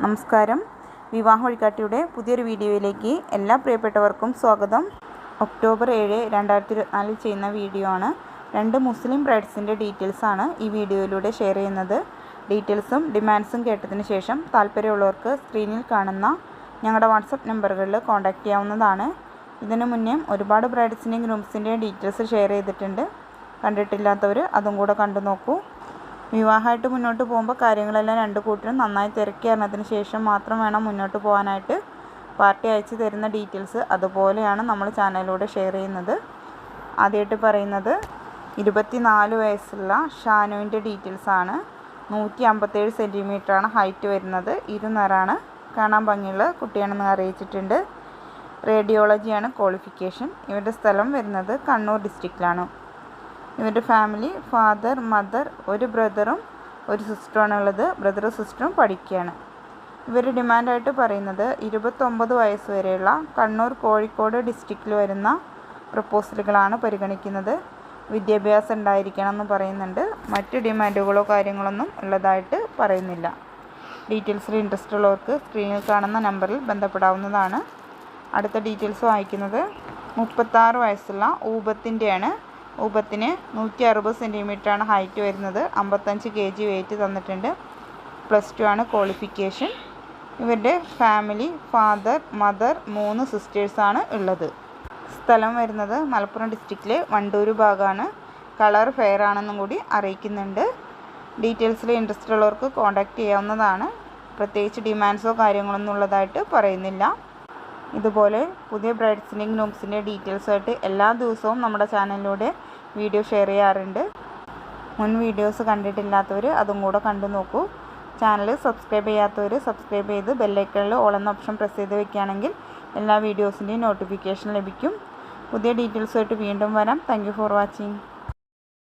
നമസ്കാരം. വിവാഹ വഴികാട്ടിയുടെ പുതിയൊരു വീഡിയോയിലേക്ക് എല്ലാ പ്രിയപ്പെട്ടവർക്കും സ്വാഗതം. ഒക്ടോബർ ഏഴ് രണ്ടായിരത്തി ഇരുപത്തിനാലിൽ ചെയ്യുന്ന വീഡിയോ ആണ്. രണ്ട് മുസ്ലിം ബ്രൈഡ്സിന്റെ ഡീറ്റെയിൽസാണ് ഈ വീഡിയോയിലൂടെ ഷെയർ ചെയ്യുന്നത്. ഡീറ്റെയിൽസും ഡിമാൻഡ്സും കേട്ടതിന് ശേഷം താല്പര്യമുള്ളവർക്ക് സ്ക്രീനിൽ കാണുന്ന ഞങ്ങളുടെ വാട്സപ്പ് നമ്പറുകളിൽ കോൺടാക്റ്റ് ചെയ്യാവുന്നതാണ്. ഇതിനു മുന്നേ ഒരുപാട് ബ്രൈഡ്സിന്റെയും ഗ്രൂംസിന്റെയും ഡീറ്റെയിൽസ് ഷെയർ ചെയ്തിട്ടുണ്ട്. കണ്ടിട്ടില്ലാത്തവർ അതും കൂടെ കണ്ടു നോക്കൂ. വിവാഹമായിട്ട് മുന്നോട്ട് പോകുമ്പോൾ കാര്യങ്ങളെല്ലാം രണ്ട് കൂട്ടരും നന്നായി തിരക്കി അറിഞ്ഞതിന് ശേഷം മാത്രം വേണം മുന്നോട്ട് പോകാനായിട്ട്. പാർട്ടി അയച്ചു തരുന്ന ഡീറ്റെയിൽസ് അതുപോലെയാണ് നമ്മൾ ചാനലിലൂടെ ഷെയർ ചെയ്യുന്നത്. ആദ്യമായിട്ട് പറയുന്നത് ഇരുപത്തിനാല് വയസ്സുള്ള ഷാനുവിന്റെ ഡീറ്റെയിൽസ് ആണ്. നൂറ്റി അമ്പത്തേഴ് സെന്റിമീറ്ററാണ് ഹൈറ്റ് വരുന്നത്. ഇരുനിറാണ് കാണാൻ ഭംഗിയുള്ള കുട്ടിയാണെന്ന് അറിയിച്ചിട്ടുണ്ട്. റേഡിയോളജിയാണ് ക്വാളിഫിക്കേഷൻ. ഇവരുടെ സ്ഥലം വരുന്നത് കണ്ണൂർ ഡിസ്ട്രിക്റ്റിലാണ്. ഇവരുടെ ഫാമിലി ഫാദർ മദർ ഒരു ബ്രദറും ഒരു സിസ്റ്ററുമാണ് ഉള്ളത് ബ്രദറും സിസ്റ്ററും പഠിക്കുകയാണ്. ഇവർ ഡിമാൻഡായിട്ട് പറയുന്നത് ഇരുപത്തൊമ്പത് വയസ്സ് വരെയുള്ള കണ്ണൂർ കോഴിക്കോട് ഡിസ്ട്രിക്റ്റിൽ വരുന്ന പ്രപ്പോസലുകളാണ് പരിഗണിക്കുന്നത്. വിദ്യാഭ്യാസം ഉണ്ടായിരിക്കണം എന്ന് പറയുന്നുണ്ട്. മറ്റ് ഡിമാൻഡുകളോ കാര്യങ്ങളൊന്നും ഉള്ളതായിട്ട് പറയുന്നില്ല. ഡീറ്റെയിൽസിൽ ഇൻട്രസ്റ്റ് ഉള്ളവർക്ക് സ്ക്രീനിൽ കാണുന്ന നമ്പറിൽ ബന്ധപ്പെടാവുന്നതാണ്. അടുത്ത ഡീറ്റെയിൽസ് വായിക്കുന്നത് മുപ്പത്താറ് വയസ്സുള്ള ഊപത്തിന്റെയാണ് ഊപത്തിന് നൂറ്റി അറുപത് സെന്റിമീറ്ററാണ് ഹൈറ്റ് വരുന്നത്. അമ്പത്തഞ്ച് കെ ജി വെയിറ്റ് തന്നിട്ടുണ്ട്. പ്ലസ് ടു ആണ് ക്വാളിഫിക്കേഷൻ ഇവരുടെ ഫാമിലി ഫാദർ മദർ മൂന്ന് സിസ്റ്റേഴ്സാണ് ഉള്ളത്. സ്ഥലം വരുന്നത് മലപ്പുറം ഡിസ്ട്രിക്റ്റിലെ വണ്ടൂർ ഭാഗമാണ് കളർ ഫെയർ ആണെന്നും കൂടി അറിയിക്കുന്നുണ്ട്. ഡീറ്റെയിൽസിൽ ഇൻട്രസ്റ്റ് ഉള്ളവർക്ക് കോൺടാക്റ്റ് ചെയ്യാവുന്നതാണ്. പ്രത്യേകിച്ച് ഡിമാൻഡ്സോ കാര്യങ്ങളൊന്നും ഉള്ളതായിട്ട് പറയുന്നില്ല. ഇതുപോലെ പുതിയ ബ്രൈഡ്സിന്റെയും ഗ്രൂംസിന്റെ ഡീറ്റെയിൽസുമായിട്ട് എല്ലാ ദിവസവും നമ്മുടെ ചാനലിലൂടെ വീഡിയോ ഷെയർ ചെയ്യാറുണ്ട്. മുൻ വീഡിയോസ് കണ്ടിട്ടില്ലാത്തവർ അതും കൂടെ കണ്ടു നോക്കൂ. ചാനൽ സബ്സ്ക്രൈബ് ചെയ്യാത്തവർ സബ്സ്ക്രൈബ് ചെയ്ത് ബെല്ലൈക്കണിൽ ഓൾ എന്ന ഓപ്ഷൻ പ്രസ് ചെയ്ത് വെക്കുകയാണെങ്കിൽ എല്ലാ വീഡിയോസിന്റെയും നോട്ടിഫിക്കേഷൻ ലഭിക്കും. പുതിയ ഡീറ്റെയിൽസുമായിട്ട് വീണ്ടും വരാം. Thank for watching.